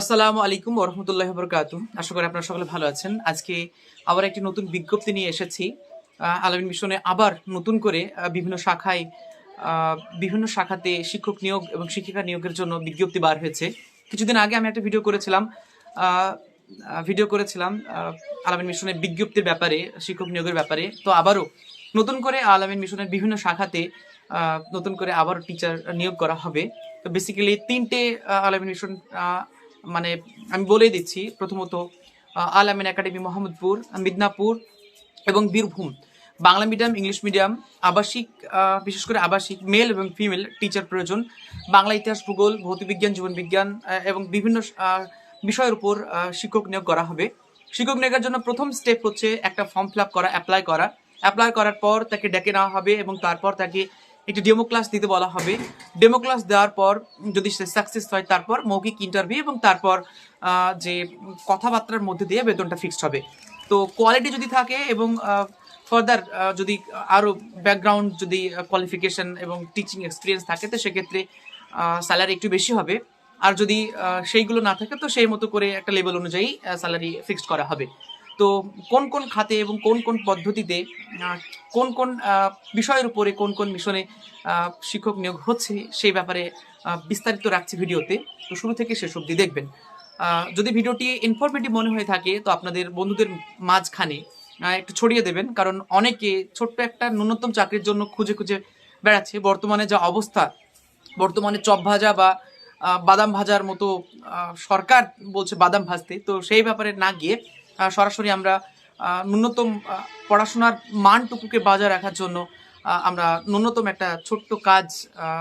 আসসালামু আলাইকুম ওরহমতুল্লাহ বরকাত আশা করি আপনারা সকলে ভালো আছেন। আজকে আবার একটি নতুন বিজ্ঞপ্তি নিয়ে এসেছি। আলামিন মিশনে আবার নতুন করে বিভিন্ন শাখায় বিভিন্ন শাখাতে শিক্ষক নিয়োগ এবং শিক্ষিকা নিয়োগের জন্য বিজ্ঞপ্তি বার হয়েছে। কিছুদিন আগে আমি একটা ভিডিও করেছিলাম ভিডিও করেছিলাম আলামিন মিশনের বিজ্ঞপ্তির ব্যাপারে, শিক্ষক নিয়োগের ব্যাপারে। তো আবারও নতুন করে আলামিন মিশনের বিভিন্ন শাখাতে নতুন করে আবার টিচার নিয়োগ করা হবে। তো বেসিক্যালি তিনটে আলামিন মিশন মানে আমি বলেই দিচ্ছি, প্রথমত আল আমিন একাডেমি মোহাম্মদপুর, মিদনাপুর এবং Birbhum. Bangla medium, English medium, আবাসিক বিশেষ করে আবাসিক মেল এবং ফিমেল টিচার প্রয়োজন। বাংলা ইতিহাস, ভূগোল, ভৌতবিজ্ঞান, জীবন বিজ্ঞান এবং বিভিন্ন বিষয়ের উপর শিক্ষক নিয়োগ করা হবে। শিক্ষক নিয়োগের জন্য প্রথম স্টেপ হচ্ছে একটা ফর্ম ফিল করা অ্যাপ্লাই করা। অ্যাপ্লাই করার পর তাকে ডেকে নেওয়া হবে এবং তারপর তাকে একটি ডেমো ক্লাস দিতে বলা হবে। ডেমো ক্লাস দেওয়ার পর, যদি সে সাকসেস হয়, তারপর মৌখিক ইন্টারভিউ এবং তারপর যে কথাবার্তার মধ্যে দিয়ে বেতনটা ফিক্সড হবে। তো কোয়ালিটি যদি থাকে এবং ফার্দার যদি আরও ব্যাকগ্রাউন্ড যদি কোয়ালিফিকেশন এবং টিচিং এক্সপিরিয়েন্স থাকে, তো সেক্ষেত্রে স্যালারি একটু বেশি হবে। আর যদি সেইগুলো না থাকে, তো সেই মতো করে একটা লেভেল অনুযায়ী স্যালারি ফিক্সড করা হবে। তো কোন কোন খাতে এবং কোন কোন পদ্ধতিতে কোন কোন বিষয়ের উপরে কোন কোন মিশনে শিক্ষক নিয়োগ হচ্ছে সেই ব্যাপারে বিস্তারিত রাখছি ভিডিওতে। তো শুরু থেকে শেষ অবধি দেখবেন। যদি ভিডিওটি ইনফরমেটিভ মনে হয়ে থাকে, তো আপনাদের বন্ধুদের মাঝখানে একটু ছড়িয়ে দেবেন। কারণ অনেকে ছোট্ট একটা ন্যূনতম চাকরির জন্য খুঁজে খুঁজে বেড়াচ্ছে। বর্তমানে যা অবস্থা, বর্তমানে চপ ভাজা বা বাদাম ভাজার মতো সরকার বলছে বাদাম ভাজতে। তো সেই ব্যাপারে না গিয়ে সরাসরি আমরা ন্যূনতম পড়াশোনার মানটুকুকে বজায় রাখার জন্য আমরা ন্যূনতম একটা ছোট্ট কাজ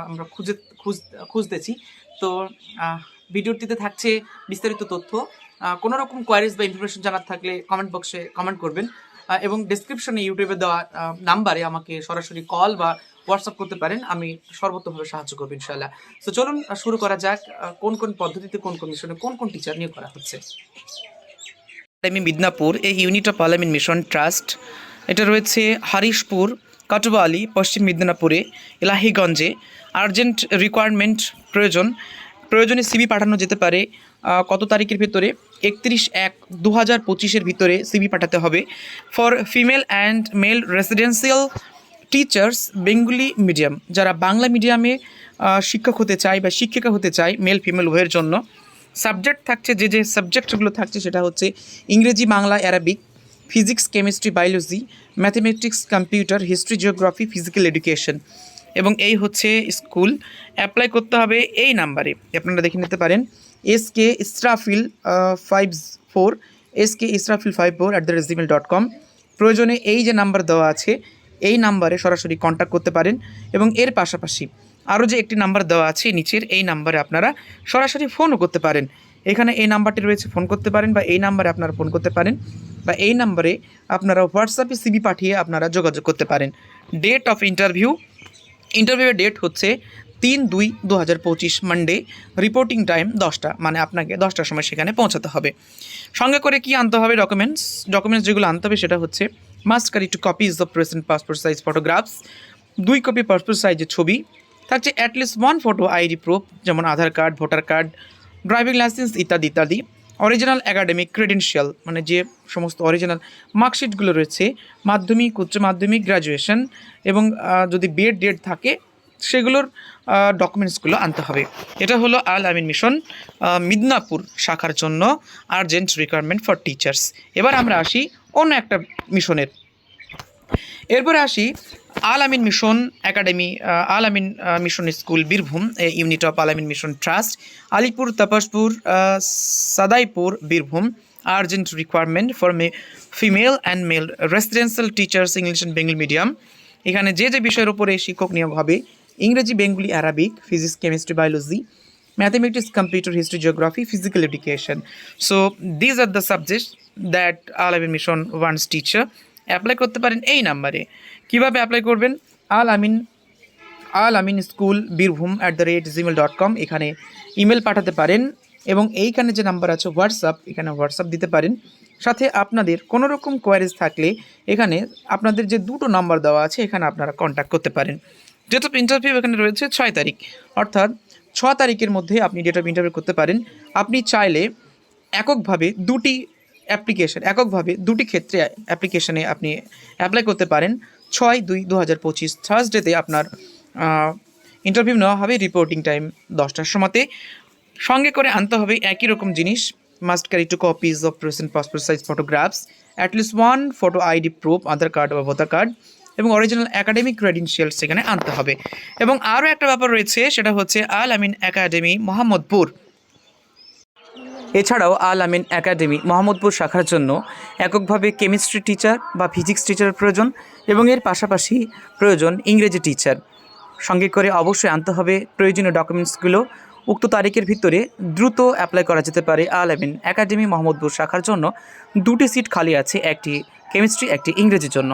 আমরা খুঁজে, খুঁজ, খুঁজতেছি। তো ভিডিওটিতে থাকছে বিস্তারিত তথ্য। কোনো রকম কোয়ারিজ বা ইনফরমেশন জানার থাকলে কমেন্ট বক্সে কমেন্ট করবেন। এবং ডিসক্রিপশনে ইউটিউবে দেওয়া নাম্বারে আমাকে সরাসরি কল বা হোয়াটসঅ্যাপ করতে পারেন। আমি সর্বোত্তভাবে সাহায্য করব ইনশাল্লাহ তো চলুন শুরু করা যাক কোন কোন পদ্ধতিতে, কোন কোন মিশনে কোন কোন টিচার নিয়োগ করা হচ্ছে। একাডেমি মিদনাপুর এই unit of Alamin mission trust এটা রয়েছে হারিশপুর কাটুবা আলী পশ্চিম মিদনাপুরে এলাহিগঞ্জে আর্জেন্ট রিকোয়ারমেন্ট প্রয়োজন প্রয়োজনে সিবি পাঠানো যেতে পারে কত তারিখের ভিতরে? একত্রিশ এক দু হাজার পঁচিশের ভিতরে সিবি পাঠাতে হবে। For female and male residential teachers Bengali medium যারা বাংলা মিডিয়ামে শিক্ষক হতে চায় বা শিক্ষিকা হতে চায় মেল ফিমেল উভয়ের জন্য। সাবজেক্ট থাকছে, যে যে সাবজেক্টগুলো থাকছে সেটা হচ্ছে Ingreji, Bangla, Arabic, physics, chemistry, biology, mathematics, computer, history, geography, physical education এবং এই হচ্ছে স্কুল। অ্যাপ্লাই করতে হবে এই নাম্বারে আপনারা দেখে নিতে পারেন। S K Israfil five four S K Israfil five four at the rate Gmail dot com প্রয়োজনে এই যে নাম্বার দেওয়া আছে, এই নাম্বারে সরাসরি কন্ট্যাক্ট করতে পারেন এবং এর পাশাপাশি আরও যে একটি নাম্বার দেওয়া আছে নিচের, এই নাম্বারে আপনারা সরাসরি ফোনও করতে পারেন। এখানে এই নাম্বারটি রয়েছে, ফোন করতে পারেন বা এই নাম্বারে আপনারা ফোন করতে পারেন বা এই নাম্বারে আপনারা হোয়াটসঅ্যাপে সিবি পাঠিয়ে আপনারা যোগাযোগ করতে পারেন। ডেট অফ ইন্টারভিউ ইন্টারভিউয়ের ডেট হচ্ছে তিন দুই দু হাজার পঁচিশ মানডে রিপোর্টিং টাইম দশটা মানে আপনাকে দশটার সময় সেখানে পৌঁছাতে হবে। সঙ্গে করে কি আনতে হবে ডকুমেন্টস ডকুমেন্টস যেগুলো আনতে হবে সেটা হচ্ছে must carry two copies of present passport size photographs দুই কপি পাসপোর্ট সাইজের ছবি থাকছে at least one photo ID proof যেমন Aadhaar card voter card driving licence ইত্যাদি ইত্যাদি। অরিজিনাল একাডেমিক ক্রেডেনশিয়াল মানে যে সমস্ত অরিজিনাল মার্কশিটগুলো রয়েছে, মাধ্যমিক, উচ্চ মাধ্যমিক গ্র্যাজুয়েশন এবং যদি বিএড ডেট থাকে, সেগুলোর ডকুমেন্টসগুলো আনতে হবে। এটা হলো আল আমিন মিশন মিদনাপুর শাখার জন্য আর্জেন্ট রিকোয়ারমেন্ট ফর টিচার্স এবার আমরা আসি অন্য একটা মিশনের এরপরে আসি Al Amin mission academy Al Amin mission school Birbhum unit of Al Amin mission trust Alipur Tapaspur Sadaipur Birbhum urgent requirement for may female and male residential teachers English and Bengali medium এখানে যে যে বিষয়ের উপরে শিক্ষক নিয়োগ হবে Ingreji Bengali Arabic physics chemistry biology mathematics, computer history, geography physical education so these are the subject that Al Amin Mission wants teacher. Apply করতে পারেন এই নাম্বারে। কীভাবে অ্যাপ্লাই করবেন? Al Amin Al Amin school Birbhum at the rate Gmail dot com এখানে email পাঠাতে পারেন এবং এইখানে যে নাম্বার আছে হোয়াটসঅ্যাপ এখানে হোয়াটসঅ্যাপ দিতে পারেন। সাথে আপনাদের কোনো রকম কোয়ারিজ থাকলে এখানে আপনাদের যে দুটো নাম্বার দেওয়া আছে, এখানে আপনারা কন্ট্যাক্ট করতে পারেন। ডেট অফ ইন্টারভিউ এখানে রয়েছে ছয় তারিখ। অর্থাৎ ছ তারিখের মধ্যে আপনি ডেট অফ ইন্টারভিউ করতে পারেন। আপনি চাইলে এককভাবে দুটি অ্যাপ্লিকেশন এককভাবে দুটি ক্ষেত্রে অ্যাপ্লিকেশনে আপনি অ্যাপ্লাই করতে পারেন। ছয় দুই দু হাজার পঁচিশ থার্সডেতে আপনার ইন্টারভিউ নেওয়া হবে রিপোর্টিং টাইম দশটার সময়তে। সঙ্গে করে আনতে হবে একই রকম জিনিস must carry two copies of present passport size photographs at least one photo ID proof Aadhaar card বা ভোটার কার্ড এবং অরিজিনাল একাডেমিক ক্রেডেনশিয়াল সেখানে আনতে হবে। এবং আরও একটা ব্যাপার রয়েছে, সেটা হচ্ছে আল আমিন একাডেমি, মোহাম্মদপুর। এছাড়াও আল আমিন একাডেমি, মোহাম্মদপুর শাখার জন্য এককভাবে কেমিস্ট্রি টিচার বা ফিজিক্স টিচারের প্রয়োজন এবং এর পাশাপাশি প্রয়োজন ইংরেজি টিচার। সঙ্গে করে অবশ্যই আনতে হবে প্রয়োজনীয় ডকুমেন্টসগুলো। উক্ত তারিখের ভিতরে দ্রুত অ্যাপ্লাই করা যেতে পারে আল আমিন একাডেমি, মোহাম্মদপুর শাখার জন্য। দুটি সিট খালি আছে, একটি কেমিস্ট্রি, একটি ইংরেজির জন্য।